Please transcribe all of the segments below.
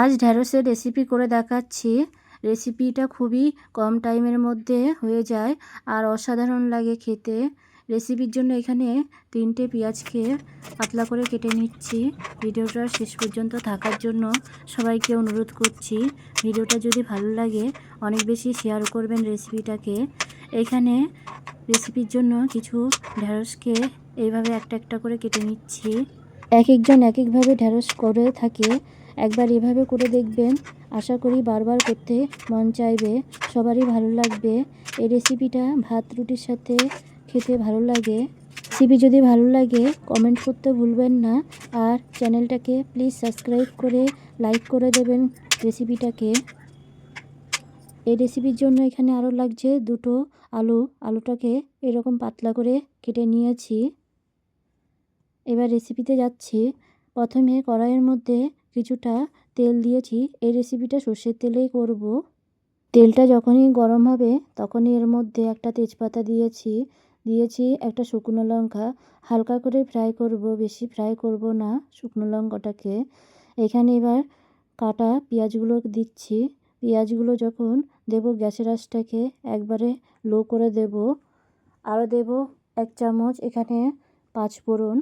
আজ ঢ্যাঁড়সের রেসিপি করে দেখাচ্ছি। রেসিপিটা খুবই কম টাইমের মধ্যে হয়ে যায় আর অসাধারণ লাগে খেতে। রেসিপির জন্য এখানে তিনটে পেঁয়াজকে পাতলা করে কেটে নিচ্ছি। ভিডিওটা শেষ পর্যন্ত থাকার জন্য সবাইকে অনুরোধ করছি, ভিডিওটা যদি ভালো লাগে অনেক বেশি শেয়ার করবেন রেসিপিটাকে এখানে রেসিপির জন্য কিছু ঢ্যাঁড়সকে এইভাবে একটা একটা করে কেটে নিচ্ছি। এক একজন এক একভাবে ঢ্যাঁড়স করে থাকে। একবার এভাবে করে দেখবেন। আশা করি বারবার করতে মন চাইবে। সবারই ভালো লাগবে। এই রেসিপিটা ভাত, রুটির সাথে খেতে ভালো লাগে। রেসিপি যদি ভালো লাগে কমেন্ট করতে ভুলবেন না। আর চ্যানেলটাকে প্লিজ সাবস্ক্রাইব করে লাইক করে দেবেন রেসিপিটাকে এই রেসিপির জন্য এখানে আরও লাগছে দুটো আলু। আলুটাকে এরকম পাতলা করে কেটে নিয়েছি। এবার রেসিপিতে যাচ্ছি। প্রথমে কড়াইয়ের মধ্যে কিছুটা তেল দিয়েছি, এই রেসিপিটা সর্ষের তেলেই করব। তেলটা যখনই গরম হবে, তখনই এর মধ্যে একটা তেজপাতা দিয়েছি দিয়েছি একটা শুকনো লঙ্কা। হালকা করে ফ্রাই করব, বেশি ফ্রাই করব না শুকনো লঙ্কাটাকে। এখানে এবার কাটা পেঁয়াজগুলো দিচ্ছি। পেঁয়াজগুলো যখন দেব গ্যাসের আঁচটাকে, একবারে লো করে দেব। আরও দেব এক চামচ এখানে পাঁচ ফোড়ন।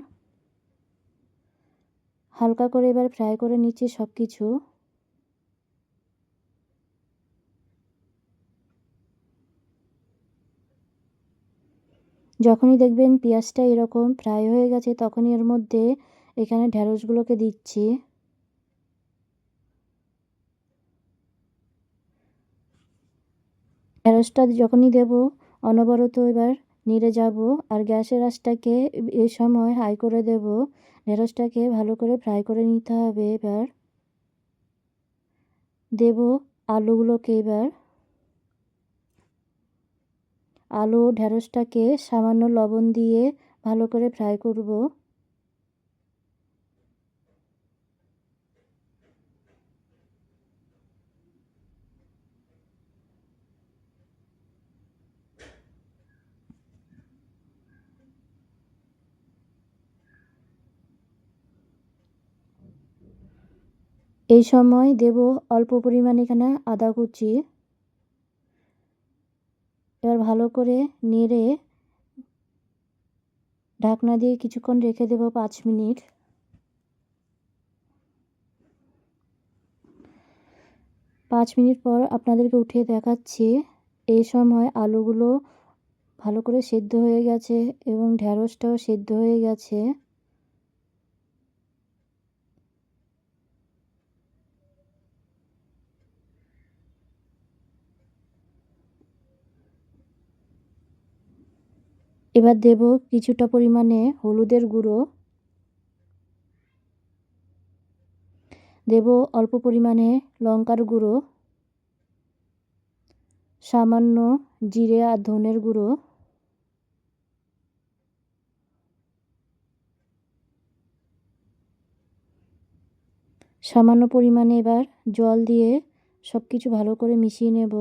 হালকা করে এবার ফ্রাই করে নিচ্ছি সব কিছু যখনই দেখবেন পেঁয়াজটা এরকম ফ্রাই হয়ে গেছে, তখনই এর মধ্যে এখানে ঢ্যাঁড়সগুলোকে দিচ্ছি। ঢ্যাঁড়সটা যখনই দেব, অনবরত এবার নেড়ে যাব আর গ্যাসের আঁচটাকে এই সময় হাই করে দেব। ঢেঁড়সটাকে ভালো করে ফ্রাই করে নিতে হবে এবার। দেব আলুগুলোকে এবার। আলু ঢেঁড়সটাকে সামান্য লবণ দিয়ে ভালো করে ফ্রাই করব। এই সময় দেব অল্প পরিমাণে এখানে আদা কুচি। এবার ভালো করে নেড়ে ঢাকনা দিয়ে কিছুক্ষণ রেখে দেব পাঁচ মিনিট। পাঁচ মিনিট পর আপনাদেরকে উঠিয়ে দেখাচ্ছি। এই সময় আলুগুলো ভালো করে সেদ্ধ হয়ে গেছে এবং ঢ্যাঁড়সটাও সেদ্ধ হয়ে গেছে। এবার দেব কিছুটা পরিমাণে হলুদের গুঁড়ো। দেব অল্প পরিমাণে লঙ্কার গুঁড়ো। সামান্য জিরে আর ধনের গুঁড়ো। সামান্য পরিমাণে এবার জল দিয়ে সব কিছু ভালো করে মিশিয়ে নেব।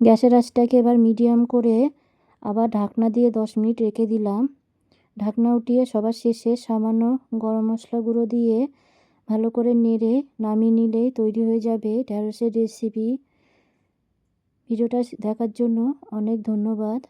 গ্যাসের আঁচটাকে এবার মিডিয়াম করে আবার ঢাকনা দিয়ে দশ মিনিট রেখে দিলাম। ঢাকনা উঠিয়ে সবার শেষে সামান্য গরম মশলা গুঁড়ো দিয়ে ভালো করে নেড়ে নামিয়ে নিলেই তৈরি হয়ে যাবে ঢ্যাঁড়সের রেসিপি ভিডিওটা দেখার জন্য অনেক ধন্যবাদ।